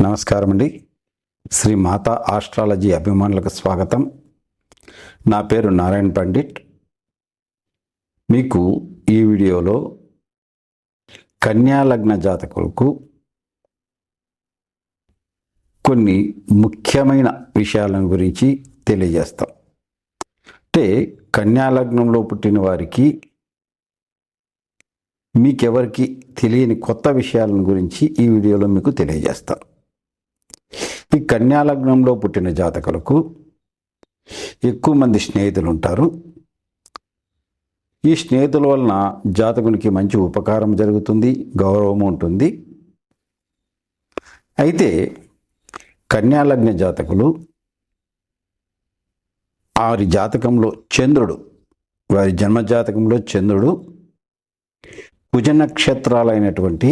నమస్కారం అండి శ్రీ మాతా ఆస్ట్రాలజీ అభిమానులకు స్వాగతం. నా పేరు నారాయణ పండిట్. మీకు ఈ వీడియోలో కన్యాలగ్న జాతకులకు కొన్ని ముఖ్యమైన విషయాల గురించి తెలియజేస్తాం. అంటే కన్యాలగ్నంలో పుట్టిన వారికి మీకెవరికి తెలియని కొత్త విషయాలను గురించి ఈ వీడియోలో మీకు తెలియజేస్తాను ఈ కన్యాలగ్నంలో పుట్టిన జాతకులకు ఎక్కువ మంది స్నేహితులు ఉంటారు ఈ స్నేహితుల వలన జాతకునికి మంచి ఉపకారం జరుగుతుంది గౌరవం ఉంటుంది. అయితే కన్యాలగ్న జాతకులు వారి జాతకంలో చంద్రుడు వారి జన్మ జాతకంలో చంద్రుడు కుజ నక్షత్రాలైనటువంటి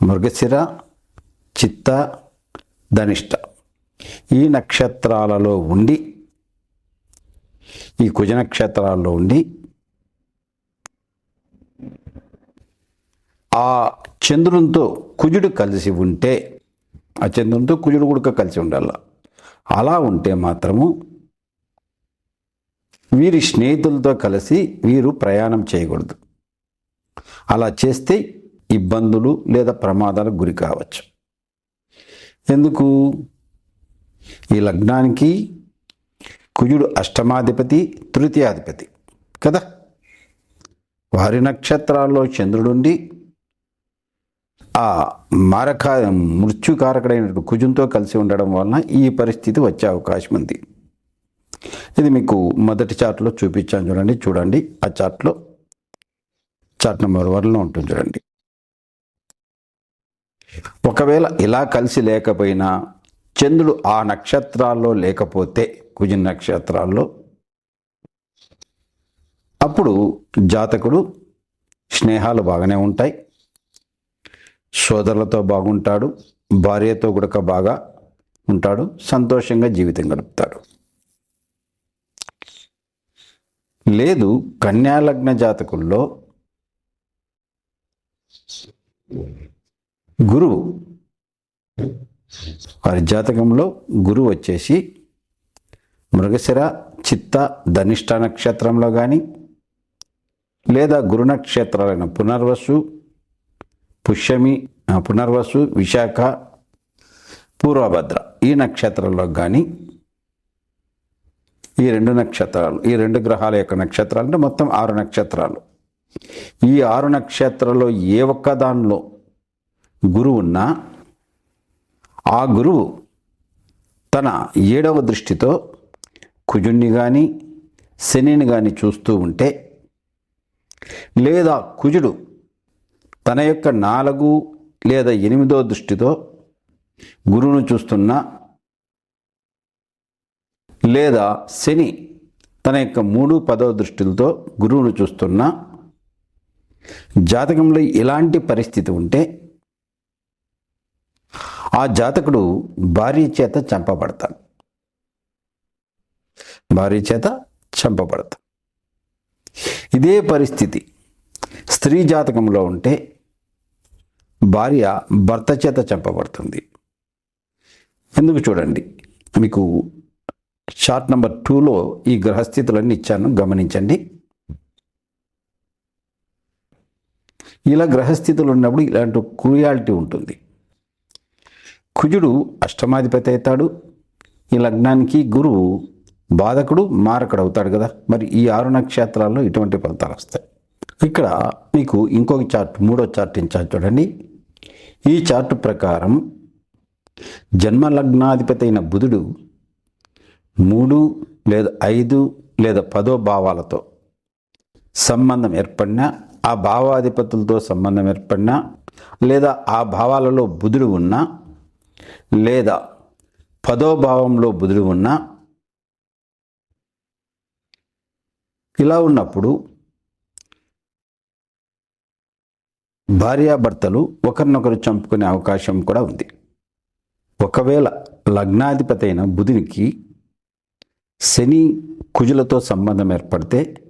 మృగశిర చిత్త ధనిష్ట. ఈ నక్షత్రాలలో ఉండి ఈ కుజ నక్షత్రాల్లో ఉండి ఆ చంద్రునితో కుజుడు కలిసి ఉంటే ఆ చంద్రునితో కుజుడు కూడా కలిసి ఉండాల. అలా ఉంటే మాత్రము వీరి స్నేహితులతో కలిసి వీరు ప్రయాణం చేయకూడదు. అలా చేస్తే ఇబ్బందులు లేదా ప్రమాదాలకు గురి కావచ్చు. ఎందుకు? ఈ లగ్నానికి కుజుడు అష్టమాధిపతి తృతీయాధిపతి కదా? వారి నక్షత్రాల్లో చంద్రుడుండి ఆ మారక మృత్యుకారకుడైన కుజుంతో కలిసి ఉండడం వలన ఈ పరిస్థితి వచ్చే అవకాశం ఉంది. ఇది మీకు మొదటి చార్ట్లో చూపించాను చూడండి చూడండి. ఆ చార్ట్లో చార్ట్ నెంబర్ వన్లో ఉంటుంది చూడండి. ఒకవేళ ఇలా కలిసి లేకపోయినా చంద్రుడు ఆ నక్షత్రాల్లో లేకపోతే కుజ నక్షత్రాల్లో అప్పుడు జాతకుడు స్నేహాలు బాగానే ఉంటాయి. సోదరులతో బాగుంటాడు భార్యతో గుడక బాగా ఉంటాడు సంతోషంగా జీవితం గడుపుతాడు. లేదు కన్యాలగ్న జాతకుల్లో గురువు. వారి జాతకంలో గురువు వచ్చేసి మృగశిర చిత్త ధనిష్ట నక్షత్రంలో కానీ లేదా గురు నక్షత్రాలైన పునర్వసు పుష్యమి పునర్వసు విశాఖ పూర్వభద్ర ఈ నక్షత్రంలో కానీ ఈ రెండు నక్షత్రాలు ఈ రెండు గ్రహాల యొక్క నక్షత్రాలు అంటే మొత్తం ఆరు నక్షత్రాలు. ఈ ఆరు నక్షత్రాల్లో ఏ ఒక్క దానిలో గురువున్నా ఆ గురువు తన ఏడవ దృష్టితో కుజుణ్ణి కానీ శనిని కానీ చూస్తూ ఉంటే లేదా కుజుడు తన యొక్క నాలుగు లేదా ఎనిమిదో దృష్టితో గురువును చూస్తున్నా లేదా శని తన యొక్క మూడు పదో దృష్టిలతో గురువును చూస్తున్నా జాతకంలో ఎలాంటి పరిస్థితి ఉంటే ఆ జాతకుడు భార్య చేత చంపబడతాడు. భార్య చేత చంపబడతాడు. ఇదే పరిస్థితి. స్త్రీ జాతకంలో ఉంటే భార్య భర్త చేత చంపబడుతుంది. ఎందుకు చూడండి. మీకు షార్ట్ నెంబర్ టూలో ఈ గ్రహస్థితులన్నీ ఇచ్చాను. గమనించండి. ఇలా గ్రహస్థితులు ఉన్నప్పుడు ఇలాంటి క్రూయాలిటీ ఉంటుంది. కుజుడు అష్టమాధిపతి అవుతాడు. ఈ లగ్నానికి గురువు బాధకుడు మారకుడు అవుతాడు కదా. మరి ఈ ఆరు నక్షత్రాల్లో ఇటువంటి ఫలితాలు వస్తాయి. ఇక్కడ మీకు ఇంకొక చార్ట్ మూడో చార్ట్ ఇచ్చాను చూడండి. ఈ చార్ట్ ప్రకారం జన్మ లగ్నాధిపతి అయిన బుధుడు మూడు లేదా ఐదు లేదా పదో భావాలతో సంబంధం ఏర్పడినా ఆ భావాధిపతులతో సంబంధం ఏర్పడినా లేదా ఆ భావాలలో బుధుడు ఉన్నా లేదా పదో భావంలో బుధుడు ఉన్న ఇలా ఉన్నప్పుడు భార్యాభర్తలు ఒకరినొకరు చంపుకునే అవకాశం కూడా ఉంది. ఒకవేళ లగ్నాధిపతి అయిన బుధునికి శని కుజులతో సంబంధం ఏర్పడితే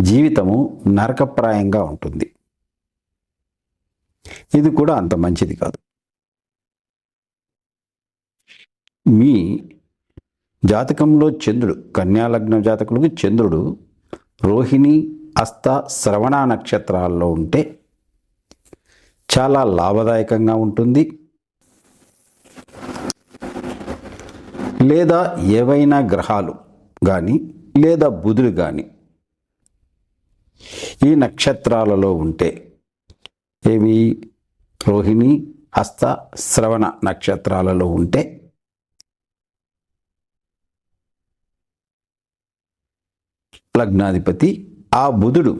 జీవితము నరకప్రాయంగా ఉంటుంది. ఇది కూడా అంత మంచిది కాదు. మీ జాతకంలో చంద్రుడు కన్యాలగ్న జాతకులకు చంద్రుడు రోహిణి అస్త శ్రవణ నక్షత్రాల్లో ఉంటే చాలా లాభదాయకంగా ఉంటుంది. లేదా ఏవైనా గ్రహాలు కానీ లేదా బుధుడు కానీ ఈ నక్షత్రాలలో ఉంటే ఏవి? రోహిణి హస్త శ్రవణ నక్షత్రాలలో ఉంటే లగ్నాధిపతి ఆ బుధుడు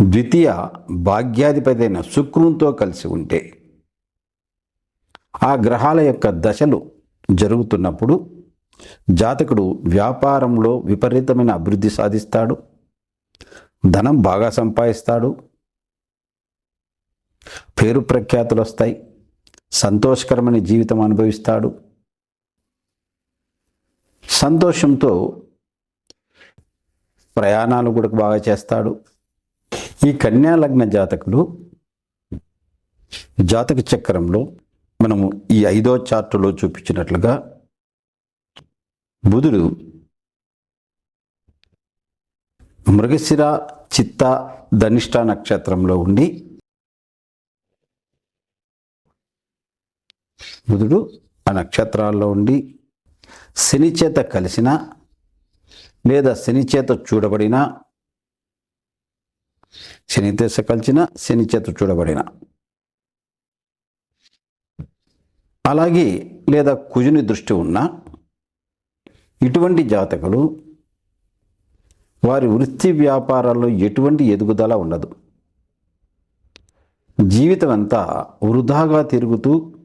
ద్వితీయ భాగ్యాధిపతి అయిన శుక్రునితో కలిసి ఉంటే ఆ గ్రహాల యొక్క దశలు జరుగుతున్నప్పుడు జాతకుడు వ్యాపారంలో విపరీతమైన అభివృద్ధి సాధిస్తాడు ధనం బాగా సంపాదిస్తాడు పేరు ప్రఖ్యాతులు వస్తాయి సంతోషకరమైన జీవితం అనుభవిస్తాడు. సంతోషంతో ప్రయాణాలు కూడా బాగా చేస్తాడు. ఈ కన్యా లగ్న జాతకులు జాతక చక్రంలో మనము ఈ ఐదో చార్టులో చూపించినట్లుగా బుధుడు మృగశిర చిత్త ధనిష్ట నక్షత్రంలో ఉండి బుధుడు ఆ నక్షత్రాల్లో ఉండి శని చేత కలిసిన లేదా శని చేత చూడబడిన శని దశ కలిసిన శని చేత చూడబడిన. అలాగే లేదా కుజుని దృష్టి ఉన్న ఇటువంటి జాతకులు వారి వృత్తి వ్యాపారాల్లో ఎటువంటి ఎదుగుదల ఉండదు. జీవితం అంతా వృధాగా తిరుగుతూ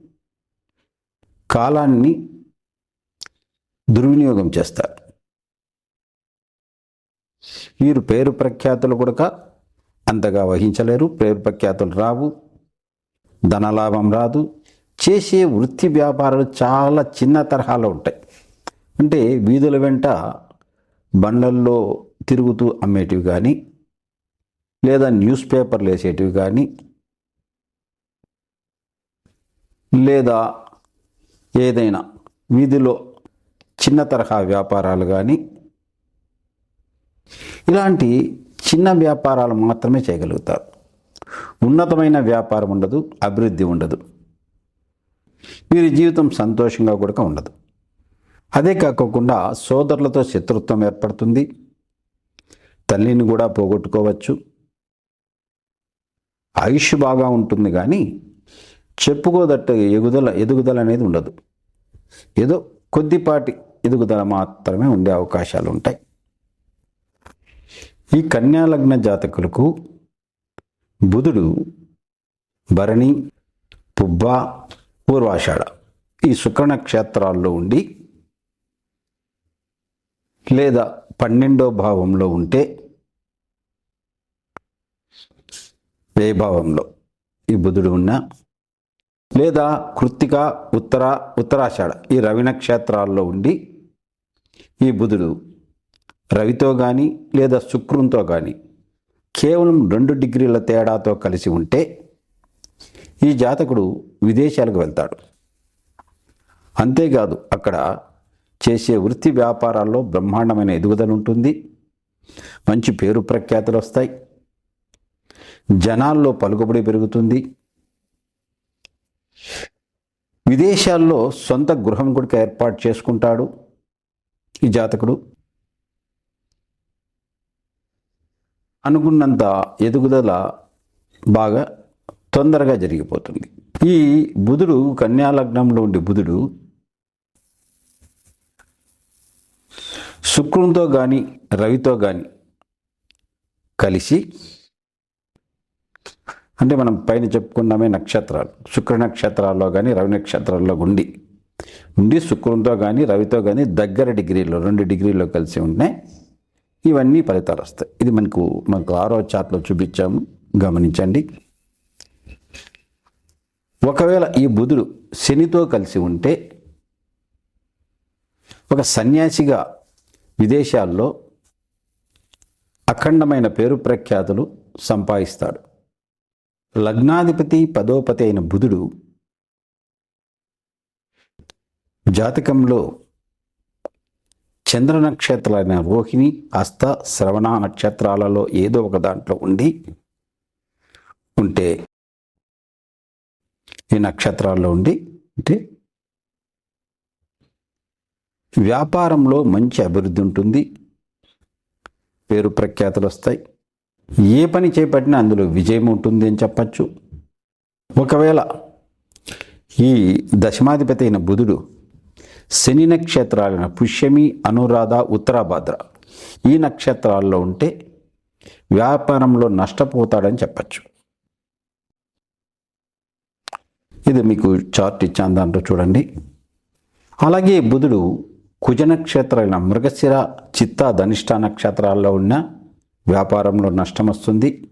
కాలాన్ని దుర్వినియోగం చేస్తారు. వీరు పేరు ప్రఖ్యాతులు కూడా అంతగా వహించలేరు పేరు ప్రఖ్యాతులు రావు ధనలాభం రాదు. చేసే వృత్తి వ్యాపారాలు చాలా చిన్న తరహాలో ఉంటాయి. అంటే వీధుల వెంట బండల్లో తిరుగుతూ అమ్మేటివి కానీ లేదా న్యూస్ పేపర్లు వేసేటివి కానీ లేదా ఏదైనా వీధిలో చిన్న తరహా వ్యాపారాలు కానీ ఇలాంటి చిన్న వ్యాపారాలు మాత్రమే చేయగలుగుతారు. ఉన్నతమైన వ్యాపారం ఉండదు అభివృద్ధి ఉండదు. వీరి జీవితం సంతోషంగా కూడా ఉండదు. అదే కాకుండా సోదరులతో శత్రుత్వం ఏర్పడుతుంది. తల్లిని కూడా పోగొట్టుకోవచ్చు. ఆయుష్ బాగా ఉంటుంది కానీ చెప్పుకోదట్టు ఎగుదల ఎదుగుదల అనేది ఉండదు. ఏదో కొద్దిపాటి ఎదుగుదల మాత్రమే ఉండే అవకాశాలు ఉంటాయి. ఈ కన్యాలగ్న జాతకులకు బుధుడు భరణి పుబ్బ పూర్వాషాఢ ఈ శుక్ర నక్షత్రాల్లో ఉండి లేదా పన్నెండో భావంలో ఉంటే ఏ భావంలో? ఈ బుధుడు ఉన్న లేదా కృత్తిక ఉత్తర ఉత్తరాషాఢ ఈ రవి నక్షత్రాల్లో ఉండి ఈ బుధుడు రవితో కానీ లేదా శుక్రంతో కానీ కేవలం రెండు డిగ్రీల తేడాతో కలిసి ఉంటే ఈ జాతకుడు విదేశాలకు వెళ్తాడు. అంతేకాదు అక్కడ చేసే వృత్తి వ్యాపారాల్లో బ్రహ్మాండమైన ఎదుగుదల ఉంటుంది. మంచి పేరు ప్రఖ్యాతులు వస్తాయి. జనాల్లో పలుకుబడి పెరుగుతుంది. విదేశాల్లో సొంత గృహం కూడా ఏర్పాటు చేసుకుంటాడు ఈ జాతకుడు. అనుకున్నంత ఎదుగుదల బాగా తొందరగా జరిగిపోతుంది. ఈ బుధుడు కన్యాలగ్నంలో ఉండే బుధుడు శుక్రునితో కానీ రవితో కానీ కలిసి అంటే మనం పైన చెప్పుకున్నామే నక్షత్రాలు. శుక్ర నక్షత్రాల్లో కానీ రవి నక్షత్రాల్లో ఉండి ఉండి శుక్రునితో కానీ రవితో కానీ దగ్గర డిగ్రీలో రెండు డిగ్రీలో కలిసి ఉన్నాయి ఇవన్నీ ఫలితాలు వస్తాయి. ఇది మనకు మనకు ఆరో చార్ట్లో చూపించాము. గమనించండి. ఒకవేళ ఈ బుధుడు శనితో కలిసి ఉంటే ఒక సన్యాసిగా విదేశాల్లో అఖండమైన పేరు ప్రఖ్యాతులు సంపాదిస్తాడు. లగ్నాధిపతి పదోపతి అయిన బుధుడు జాతకంలో చంద్ర నక్షత్రాలైన రోహిణి హస్త శ్రవణ నక్షత్రాలలో ఏదో ఒక దాంట్లో ఉండి ఉంటే ఈ నక్షత్రాల్లో ఉండి అంటే వ్యాపారంలో మంచి అభివృద్ధి ఉంటుంది. పేరు ప్రఖ్యాతులు వస్తాయి. ఏ పని చేపట్టినా అందులో విజయం ఉంటుంది అని చెప్పచ్చు. ఒకవేళ ఈ దశమాధిపతి అయిన బుధుడు శని నక్షత్రాలైన పుష్యమి అనురాధ ఉత్తరాభద్ర. ఈ నక్షత్రాల్లో ఉంటే వ్యాపారంలో నష్టపోతాడని చెప్పచ్చు. ఇది మీకు చార్ట్ ఇచ్చాను దాంట్లో చూడండి. అలాగే బుధుడు కుజ నక్షత్రాలైన మృగశిర చిత్త ధనిష్ట నక్షత్రాల్లో ఉన్న వ్యాపారంలో నష్టం వస్తుంది.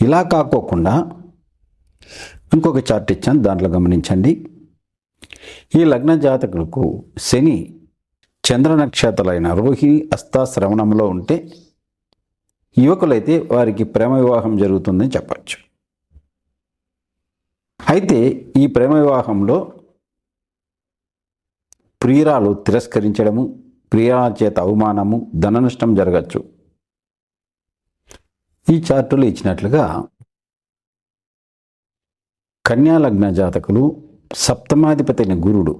ఇలా కాకోకుండా ఇంకొక చార్ట్ ఇచ్చాను దాంట్లో గమనించండి. ఈ లగ్న జాతకులకు శని చంద్ర నక్షత్రాలైన రోహిణి అస్త శ్రవణంలో ఉంటే యువకులైతే వారికి ప్రేమ వివాహం జరుగుతుందని చెప్పచ్చు. అయితే ఈ ప్రేమ వివాహంలో ప్రియురాలు తిరస్కరించడము ప్రియురాల చేత అవమానము ధన నష్టం జరగచ్చు. ఈ చార్టులో ఇచ్చినట్లుగా కన్యా లగ్న జాతకులు సప్తమాధిపతి అయిన గురుడు.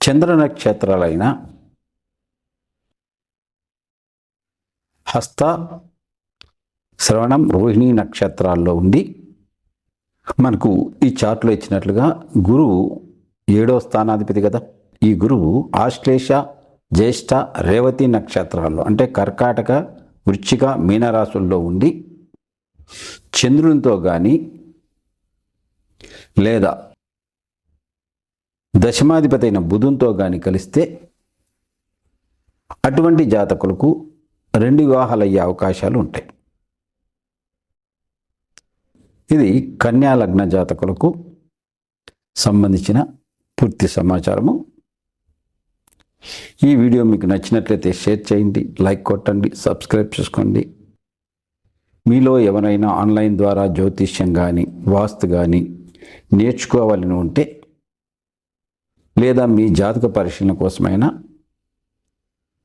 చంద్ర నక్షత్రాలైన హస్త శ్రవణం రోహిణి నక్షత్రాల్లో ఉండి మనకు ఈ చార్ట్లో ఇచ్చినట్లుగా గురువు ఏడో స్థానాధిపతి కదా. ఈ గురువు ఆశ్లేష జ్యేష్ఠ రేవతి నక్షత్రాల్లో అంటే కర్కాటక వృచ్చిక మీనరాశుల్లో ఉండి చంద్రునితో కానీ లేదా దశమాధిపతి అయిన బుధునితో కానీ కలిస్తే అటువంటి జాతకులకు రెండు వివాహాలు అయ్యే అవకాశాలు ఉంటాయి. ఇది కన్యా లగ్న జాతకులకు సంబంధించిన పూర్తి సమాచారము. ఈ వీడియో మీకు నచ్చినట్లయితే షేర్ చేయండి లైక్ కొట్టండి సబ్స్క్రైబ్ చేసుకోండి. మీలో ఎవరైనా ఆన్లైన్ ద్వారా జ్యోతిష్యం కానీ వాస్తు కానీ నేర్చుకోవాలని ఉంటే లేదా మీ జాతక పరిశీలన కోసమైనా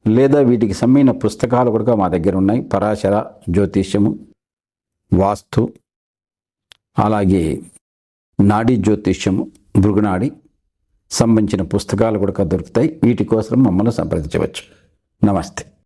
లేదా వీటికి సమ్మైన పుస్తకాలు కూడా మా దగ్గర ఉన్నాయి. పరాశర జ్యోతిష్యము వాస్తు అలాగే నాడీ జ్యోతిష్యము భృగునాడి సంబంధించిన పుస్తకాలు కూడా దొరుకుతాయి. వీటి కోసం మమ్మల్ని సంప్రదించవచ్చు. నమస్తే.